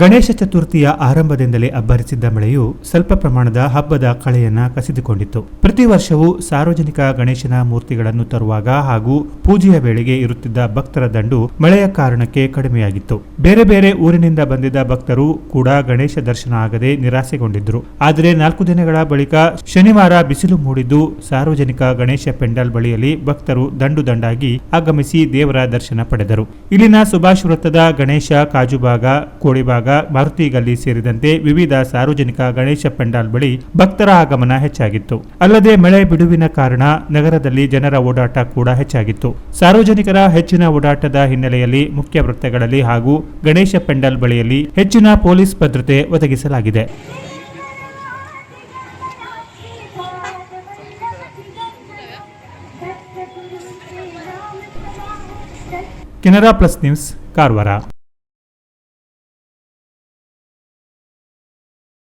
ಗಣೇಶ ಚತುರ್ಥಿಯ ಆರಂಭದಿಂದಲೇ ಅಬ್ಬರಿಸಿದ್ದ ಮಳೆಯು ಸ್ವಲ್ಪ ಪ್ರಮಾಣದ ಹಬ್ಬದ ಕಳೆಯನ್ನ ಕಸಿದುಕೊಂಡಿತ್ತು. ಪ್ರತಿ ವರ್ಷವೂ ಸಾರ್ವಜನಿಕ ಗಣೇಶನ ಮೂರ್ತಿಗಳನ್ನು ತರುವಾಗ ಹಾಗೂ ಪೂಜೆಯ ವೇಳೆಗೆ ಇರುತ್ತಿದ್ದ ಭಕ್ತರ ದಂಡು ಮಳೆಯ ಕಾರಣಕ್ಕೆ ಕಡಿಮೆಯಾಗಿತ್ತು. ಬೇರೆ ಬೇರೆ ಊರಿನಿಂದ ಬಂದಿದ್ದ ಭಕ್ತರು ಕೂಡ ಗಣೇಶ ದರ್ಶನ ಆಗದೆ ನಿರಾಸೆಗೊಂಡಿದ್ರು ಆದರೆ ನಾಲ್ಕು ದಿನಗಳ ಬಳಿಕ ಶನಿವಾರ ಬಿಸಿಲು ಮೂಡಿದ್ದು ಸಾರ್ವಜನಿಕ ಗಣೇಶ ಪೆಂಡಾಲ್ ಬಳಿಯಲ್ಲಿ ಭಕ್ತರು ದಂಡು ದಂಡಾಗಿ ಆಗಮಿಸಿ ದೇವರ ದರ್ಶನ ಪಡೆದರು. ಇಲ್ಲಿನ ಸುಭಾಷ್ ವೃತ್ತದ ಗಣೇಶ ಕಾಜುಬಾಗ, ಕೋಳಿಬಾಗ ಮಾರುತಿ ಗಲ್ಲಿ ಸೇರಿದಂತೆ ವಿವಿಧ ಸಾರ್ವಜನಿಕ ಗಣೇಶ ಪೆಂಡಾಲ್ ಬಳಿ ಭಕ್ತರ ಆಗಮನ ಹೆಚ್ಚಾಗಿತ್ತು. ಅಲ್ಲದೆ ಮಳೆ ಬಿಡುವಿನ ಕಾರಣ ನಗರದಲ್ಲಿ ಜನರ ಓಡಾಟ ಕೂಡ ಹೆಚ್ಚಾಗಿತ್ತು. ಸಾರ್ವಜನಿಕರ ಹೆಚ್ಚಿನ ಓಡಾಟದ ಹಿನ್ನೆಲೆಯಲ್ಲಿ ಮುಖ್ಯ ವೃತ್ತಗಳಲ್ಲಿ ಹಾಗೂ ಗಣೇಶ ಪೆಂಡಾಲ್ ಬಳಿಯಲ್ಲಿ ಹೆಚ್ಚಿನ ಪೊಲೀಸ್ ಭದ್ರತೆ ಒದಗಿಸಲಾಗಿದೆ. Canara plus news, Karwar.